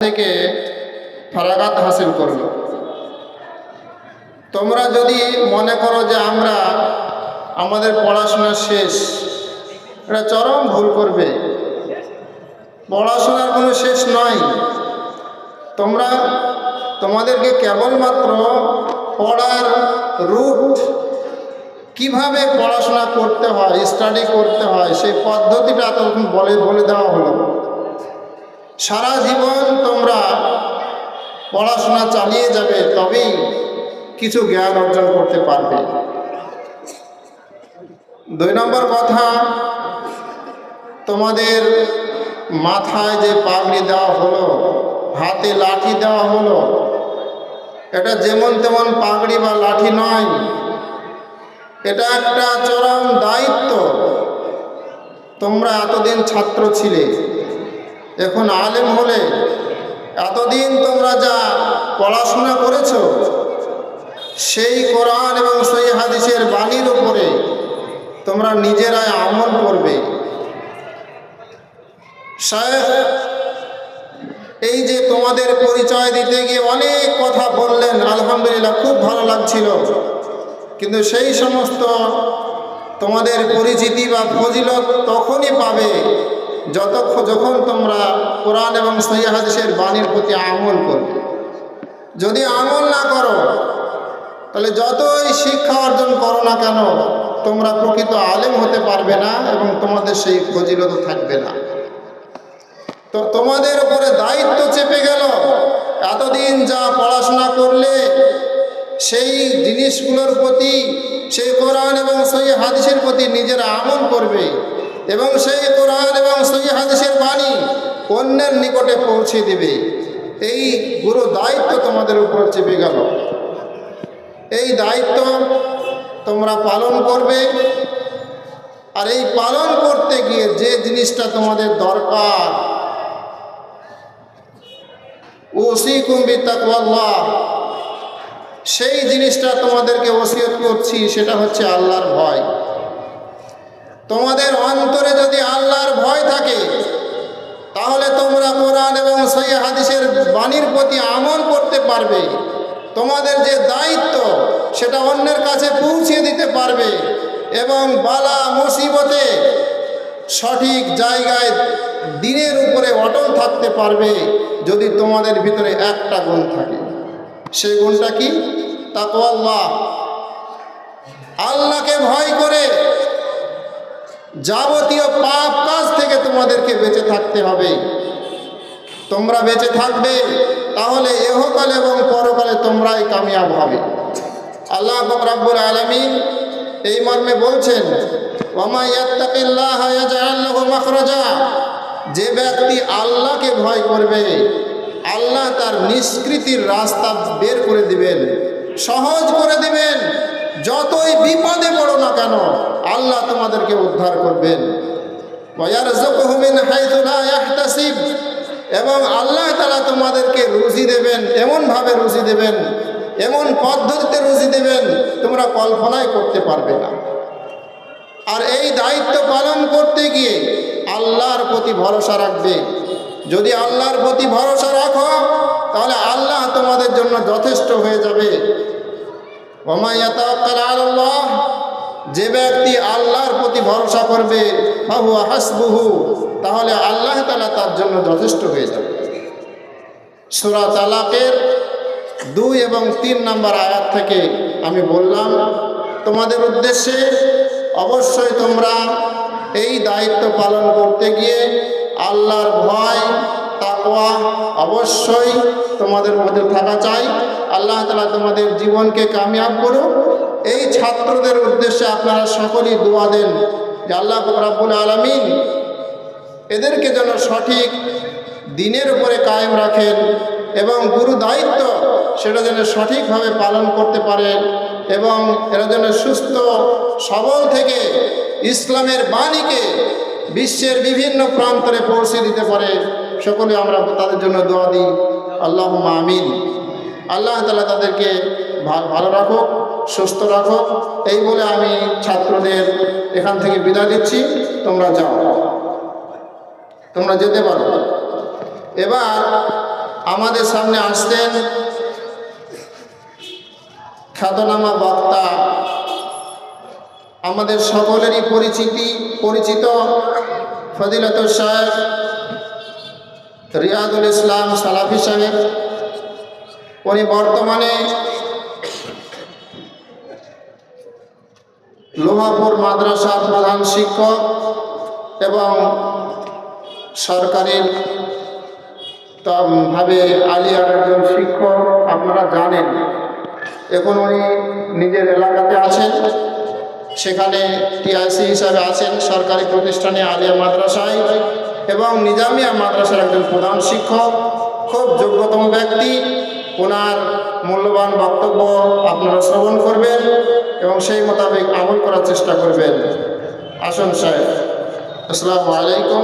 থেকে ফারাগাত হাসিল করল। তোমরা যদি মনে করো যে আমরা আমাদের পড়াশোনা শেষ, এটা চরম ভুল করবে। পড়াশোনার কোনো শেষ নয়। তোমরা, তোমাদেরকে কেবলমাত্র পড়ার রুট কীভাবে পড়াশোনা করতে হয় স্টাডি করতে হয়, সেই পদ্ধতিটা তখন বলে বলে দেওয়া হলো। সারা জীবন তোমরা পড়াশোনা চালিয়ে যাবে, তবেই কিছু জ্ঞান অর্জন করতে পারবে। দুই নম্বর কথা, তোমাদের মাথায় যে পাগড়ি দেওয়া হলো, হাতে লাঠি দেওয়া হলো, এটা যেমন তেমন পাগড়ি বা লাঠি নয়। এটা একটা চরম দায়িত্ব। তোমরা এতদিন ছাত্র ছিলে। এখন আলেম হলে এতদিন তোমরা যা পড়াশোনা করেছ, সেই কোরআন এবং সেই হাদিসের বাণীর উপরে তোমরা নিজেরাই আমল করবে। এই যে তোমাদের পরিচয় দিতে গিয়ে অনেক কথা বললেন, আলহামদুলিল্লাহ খুব ভালো লাগছিল। কিন্তু সেই সমস্ত তোমাদের পরিচিতি বা ফজিলত তখনই পাবে যতক্ষণ যখন তোমরা কোরআন এবং সহি হাদিসের বাণীর প্রতি আমল করবে। যদি আমল না করো, তাহলে যতই শিক্ষা অর্জন করো না কেন, তোমরা প্রকৃত আলেম হতে পারবে না এবং তোমাদের সেই ফজিলত থাকবে না। তো তোমাদের উপরে দায়িত্ব চেপে গেল। এতদিন যা পড়াশোনা করলে, সেই জিনিসগুলোর প্রতি, সেই কোরআন এবং সহি হাদিসের প্রতি নিজেরা আমল করবে। এবং সেই কোরআন এবং সহি হাদিসের বাণী অন্যের নিকটে পৌঁছে দেবে। এই গুরু দায়িত্ব তোমাদের উপর চেপে গেল। এই দায়িত্ব তোমরা পালন করবে। আর এই পালন করতে গিয়ে যে জিনিসটা তোমাদের দরকার ওসি কুম্বি তাকওয়াল্লাহ সেই জিনিসটা তোমাদেরকে ওসিয়ত করছি, সেটা হচ্ছে আল্লাহর ভয়। তোমাদের অন্তরে যদি আল্লাহর ভয় থাকে, তাহলে তোমরা কোরআন এবং সহি হাদিসের বাণীর প্রতি আমল করতে পারবে। তোমাদের যে দায়িত্ব, সেটা অন্যের কাছে পৌঁছে দিতে পারবে এবং বালা মুসিবতে সঠিক জায়গায় দিনের উপরে অটল থাকতে পারবে যদি তোমাদের ভিতরে একটা গুণ থাকে। সেই গুণটা কি? তাকওয়াল্লাহ। আল্লাহকে ভয় করে যাবতীয় পাপ কাজ থেকে তোমাদেরকে বেঁচে থাকতে হবে। তোমরা বেঁচে থাকবে, তাহলে এহকাল এবং পরকালে তোমরাই কামিয়াব হবে। আল্লাহ রাব্বুল আলামিন এই মর্মে বলছেন যে ব্যক্তি আল্লাহকে ভয় করবে, আল্লাহ তার নিষ্কৃতির রাস্তা বের করে দিবেন, সহজ করে দিবেন, যতই বিপদে পড়ো না কেন আল্লাহ তোমাদেরকে উদ্ধার করবেন। এবং আল্লাহ তাআলা তোমাদেরকে রুজি দেবেন, এমনভাবে রুজি দেবেন, এমন পদ্ধতিতে রুজি দেবেন, তোমরা কল্পনাই করতে পারবে না। আর এই দায়িত্ব পালন করতে গিয়ে আল্লাহর প্রতি ভরসা রাখবে। যদি আল্লাহর প্রতি ভরসা রাখো, তাহলে আল্লাহ তোমাদের জন্য যথেষ্ট হয়ে যাবে। আল্লাহ যে ব্যক্তি আল্লাহর প্রতি ভরসা করবে বাহু হাসবুহু, তাহলে আল্লাহ তালা তার জন্য যথেষ্ট হয়ে যাবে। সুরা তালাকের দুই এবং তিন নম্বর আয়াত থেকে আমি বললাম, তোমাদের উদ্দেশ্যে অবশ্যই তোমরা এই দায়িত্ব পালন করতে গিয়ে আল্লাহর ভয়, তাকওয়া অবশ্যই তোমাদের মধ্যে থাকা চাই। আল্লাহ তালা তোমাদের জীবনকে কামিয়াব করুক। এই ছাত্রদের উদ্দেশ্যে আপনারা সকলেই দোয়া দেন যে আল্লাহ রাব্বুল আলমিন এদেরকে যেন সঠিক দিনের উপরে কায়েম রাখেন এবং গুরু দায়িত্ব সেটা যেন সঠিকভাবে পালন করতে পারেন এবং এরা যেন সুস্থ, সবল থেকে ইসলামের বাণীকে বিশ্বের বিভিন্ন প্রান্তরে পৌঁছে দিতে পারে। সকলে আমরা তাদের জন্য দোয়া দিই। আল্লাহ আমিন। আল্লাহ তালা তাদেরকে ভালো রাখুক। সুস্থ রাখো। এই বলে আমি ছাত্রদের এখান থেকে বিদায় দিচ্ছি তোমরা যাও। তোমরা যেতে পারো। এবার আমাদের সামনে আসতেন খ্যাতনামা বক্তা। আমাদের সকলেরই পরিচিতি, পরিচিত ফদিলত সাহেব রিয়াদুল ইসলাম সালাফি সাহেব। উনি বর্তমানে লোহাপুর মাদ্রাসার প্রধান শিক্ষক এবং সরকারের ভাবে আলিয়ার একজন শিক্ষক, আপনারা জানেন। এখন উনি নিজের এলাকাতে আছেন। সেখানে টিআইসি হিসাবে আছেন সরকারি প্রতিষ্ঠানে আলিয়া মাদ্রাসায় এবং নিজামিয়া মাদ্রাসার একজন প্রধান শিক্ষক, খুব যোগ্যতম ব্যক্তি। ওনার মূল্যবান বক্তব্য আপনারা শ্রবণ করবেন এবং সেই মোতাবেক আমল করার চেষ্টা করবেন। আসুন সাহেব, আসসালামু আলাইকুম